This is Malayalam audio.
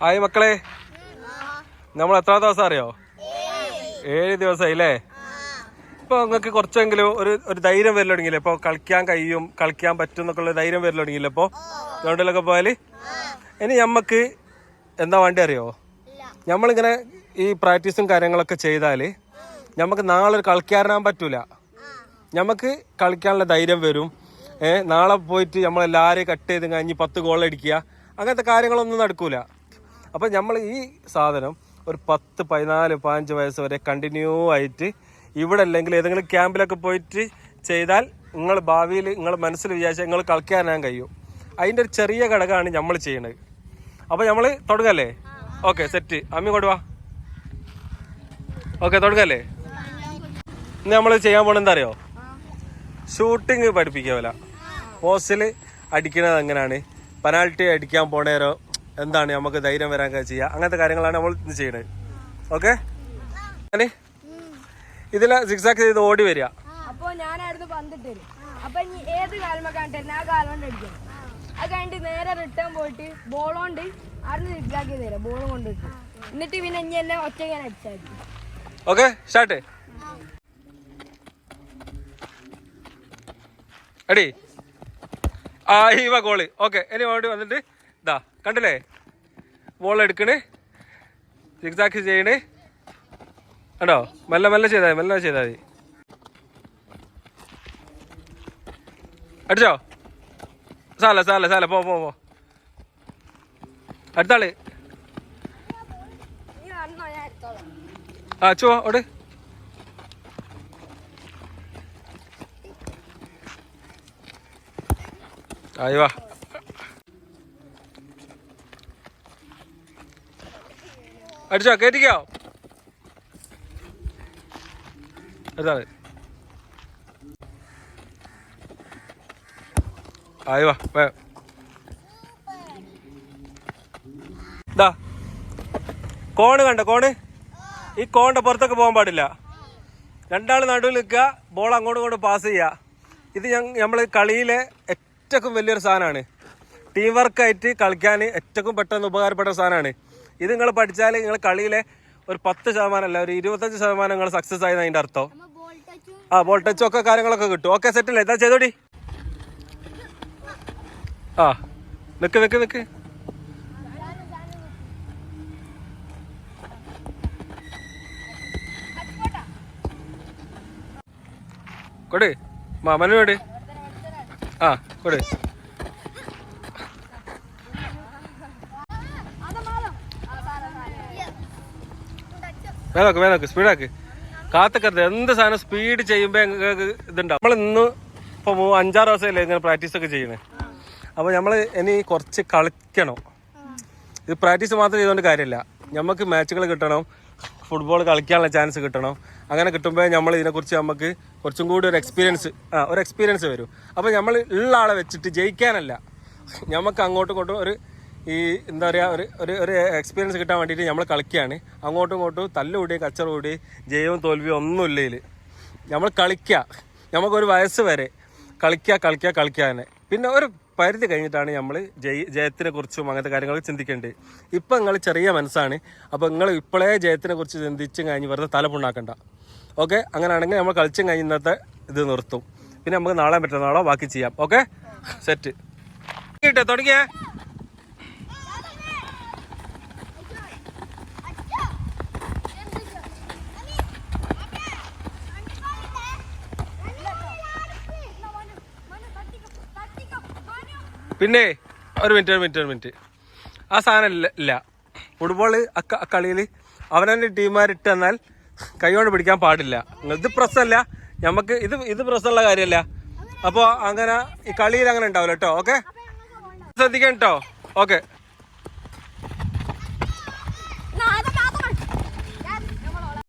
ആയി മക്കളെ. നമ്മൾ എത്ര ദിവസം അറിയോ? ഏഴ് ദിവസമായി അല്ലേ ഇപ്പൊ നിങ്ങൾക്ക് കുറച്ചെങ്കിലും ഒരു ഒരു ധൈര്യം വരൽ തുടങ്ങിയില്ലേ ഇപ്പൊ കളിക്കാൻ കഴിയും കളിക്കാൻ പറ്റും എന്നൊക്കെ ഉള്ള ധൈര്യം വരൽ തുടങ്ങിയില്ലേ ഇപ്പൊ? ഗ്രൗണ്ടിലൊക്കെ പോയാൽ? ഇനി നമ്മക്ക് എന്താ വേണ്ടി അറിയോ? നമ്മളിങ്ങനെ ഈ പ്രാക്ടീസും കാര്യങ്ങളൊക്കെ ചെയ്താൽ നമുക്ക് നാളെ ഒരു കളിക്കാരനാൻ പറ്റൂല. നമുക്ക് കളിക്കാനുള്ള ധൈര്യം വരും. ഏഹ് നാളെ പോയിട്ട് നമ്മളെല്ലാവരെയും കട്ട് ചെയ്ത് കഴിഞ്ഞ് പത്ത് ഗോൾ അടിക്കുക. അങ്ങനത്തെ കാര്യങ്ങളൊന്നും നടക്കൂല. അപ്പം നമ്മൾ ഈ സാധനം ഒരു പത്ത് പതിനാല് പതിനഞ്ച് വയസ്സ് വരെ കണ്ടിന്യൂ ആയിട്ട് ഇവിടെ അല്ലെങ്കിൽ ഏതെങ്കിലും ക്യാമ്പിലൊക്കെ പോയിട്ട് ചെയ്താൽ നിങ്ങൾ ഭാവിയിൽ നിങ്ങൾ മനസ്സിൽ വിചാരിച്ചാൽ നിങ്ങൾ കളിക്കാനാൻ കഴിയും. അതിന്റെ ഒരു ചെറിയ ഘടകമാണ് നമ്മൾ ചെയ്യുന്നത് അപ്പോൾ നമ്മൾ തുടങ്ങല്ലേ? ഓക്കെ സെറ്റ് അമ്മി കൊടുവാ ഓക്കെ തുടങ്ങല്ലേ? ഇന്ന് നമ്മൾ ചെയ്യാൻ പോണെന്താ എന്താ അറിയോ? ഷൂട്ടിങ് പഠിപ്പിക്കാവില്ല പോസ്റ്റിൽ അടിക്കണത് എങ്ങനെയാണ്? പെനാൽറ്റി അടിക്കാൻ പോണേരോ? എന്താണ് നമുക്ക് ധൈര്യം വരാൻ ചെയ്യുക അങ്ങനത്തെ കാര്യങ്ങളാണ് നമ്മൾ ഇന്ന് ചെയ്യുന്നത് ഓക്കെ ഇതിലെ സിക്സാക്ക് ചെയ്ത് ഓടി വരിക. അപ്പോ ഞാനായിരുന്നു പന്തിട്ട് അപ്പൊ ഇനി ഏത് കാലമൊക്കെ കണ്ടിട്ട് ആ കാലം കൊണ്ട് അടിക്കണം അത് കഴിഞ്ഞിട്ട് നേരെ റിട്ടേൺ പോയിട്ട് ബോൾ കൊണ്ട് സിക്സാക്ക് ചെയ്ത് തരാം. ബോൾ കൊണ്ട് എന്നിട്ട് പിന്നെ ഇനി എന്നെ ഒറ്റ ഞാൻ അടിച്ചാൽ ഓക്കെ സ്റ്റാർട്ട് അടി ആ ഇവ ഗോൾ ഓക്കെ ഇനി ഓടി വന്നിട്ട് ഇതാ കണ്ടില്ലേ? ബോൾ എടുക്കണേ. സിക്സാക്ക് ചെയ്യണേ. കണ്ടോ? മെല്ലെ മെല്ലെ ചെയ്താൽ മെല്ലെ ചെയ്താൽ മതി. അടിച്ചോ? സാല സാല സാല പോ പോ പോ. അടുത്താൾ. ആ ചോ ഓട്. ആയി വാ. അടിച്ചോ കയറ്റിക്കോ അതാണ് ആയി വാ കോണ് കണ്ട കോണ്? ഈ കോണിന്റെ പുറത്തൊക്കെ പോകാൻ പാടില്ല. രണ്ടാൾ നടുവിൽ നിൽക്കുക ബോൾ അങ്ങോട്ടും ഇങ്ങോട്ടും പാസ് ചെയ്യുക. ഇത് നമ്മൾ കളിയിലെ ഏറ്റവും വലിയൊരു സാധനമാണ്. ടീം വർക്കായിട്ട് കളിക്കാൻ ഏറ്റവും പെട്ടെന്ന് ഉപകാരപ്പെട്ട സാധനമാണ്. ഇത് നിങ്ങൾ പഠിച്ചാൽ നിങ്ങൾ കളിയിലെ ഒരു പത്ത് ശതമാനം അല്ല ഒരു ഇരുപത്തഞ്ച് ശതമാനം നിങ്ങൾ സക്സസ് ആയെന്ന് അതിന്റെ അർത്ഥം. ആ ബോൾ ടച്ചും ഒക്കെ കാര്യങ്ങളൊക്കെ കിട്ടും. ഓക്കെ സെറ്റല്ലേ എന്താ ചെയ്തോടി. ആ നിക്ക് നിക്ക് നിക്ക്. കൊട്. മാമനോട് ആ കൊട്. വേനോക്ക് വേനോക്ക് സ്പീഡാക്ക് കാത്തക്കരുത്. എന്ത് സാധനം സ്പീഡ് ചെയ്യുമ്പോൾ ഇതുണ്ടാവും. നമ്മൾ ഇന്ന് ഇപ്പോൾ അഞ്ചാറ് ദിവസമല്ലേ ഇങ്ങനെ പ്രാക്ടീസ് ഒക്കെ ചെയ്യണേ. അപ്പോൾ നമ്മൾ ഇനി കുറച്ച് കളിക്കണം. ഇത് പ്രാക്ടീസ് മാത്രം ചെയ്തുകൊണ്ട് കാര്യമില്ല നമുക്ക് മാച്ചുകൾ കിട്ടണം. ഫുട്ബോൾ കളിക്കാനുള്ള ചാൻസ് കിട്ടണം. അങ്ങനെ കിട്ടുമ്പോൾ നമ്മൾ ഇതിനെക്കുറിച്ച് നമുക്ക് കുറച്ചും കൂടി ഒരു എക്സ്പീരിയൻസ് ആ ഒരു എക്സ്പീരിയൻസ് വരും. അപ്പോൾ നമ്മൾ ഉള്ള ആളെ വെച്ചിട്ട് ജയിക്കാനല്ല. നമുക്ക് അങ്ങോട്ടും ഇങ്ങോട്ടും ഒരു ഈ എന്താ പറയുക ഒരു ഒരു ഒരു എക്സ്പീരിയൻസ് കിട്ടാൻ വേണ്ടിയിട്ട് നമ്മൾ കളിക്കുകയാണ് അങ്ങോട്ടും ഇങ്ങോട്ടും തല്ലുകൂടി കച്ചർ കൂടി ജയവും തോൽവിയും ഒന്നും ഇതിൽ നമ്മൾ കളിക്കുക നമുക്കൊരു വയസ്സ് വരെ കളിക്കുക കളിക്കുക കളിക്കുക തന്നെ. പിന്നെ ഒരു പരിധി കഴിഞ്ഞിട്ടാണ് നമ്മൾ ജയ ജയത്തിനെ കുറിച്ചും അങ്ങനത്തെ കാര്യങ്ങൾ ചിന്തിക്കേണ്ടത്. ഇപ്പം നിങ്ങൾ ചെറിയ മനസ്സാണ്. അപ്പോൾ നിങ്ങൾ ഇപ്പോഴേ ജയത്തിനെ കുറിച്ച് ചിന്തിച്ചും കഴിഞ്ഞ് വെറുതെ തലപ്പുണ്ടാക്കണ്ട ഓക്കെ? അങ്ങനെയാണെങ്കിൽ നമ്മൾ കളിച്ചും കഴിഞ്ഞ് ഇന്നത്തെ ഇത് നിർത്തും. പിന്നെ നമുക്ക് നാളെ പറ്റുന്ന ബാക്കി ചെയ്യാം. ഓക്കെ? സെറ്റ്. കേട്ടോ തുടങ്ങിയേ. പിന്നെ ഒരു മിനിറ്റ് ഒരു മിനിറ്റ് ഒരു മിനിറ്റ്. ആ സാധനം ഇല്ല ഇല്ല. ഫുട്ബോൾ കളിയിൽ അവനവന്റെ ടീമുകാരിട്ട് തന്നാൽ കൈകൊണ്ട് പിടിക്കാൻ പാടില്ല. ഇത് പ്രശ്നമല്ല. നമുക്ക് ഇത് ഇത് പ്രശ്നമുള്ള കാര്യമല്ല. അപ്പോൾ അങ്ങനെ ഈ കളിയിൽ അങ്ങനെ ഉണ്ടാവില്ല കേട്ടോ ഓക്കെ ശ്രദ്ധിക്കാം കേട്ടോ. ഓക്കെ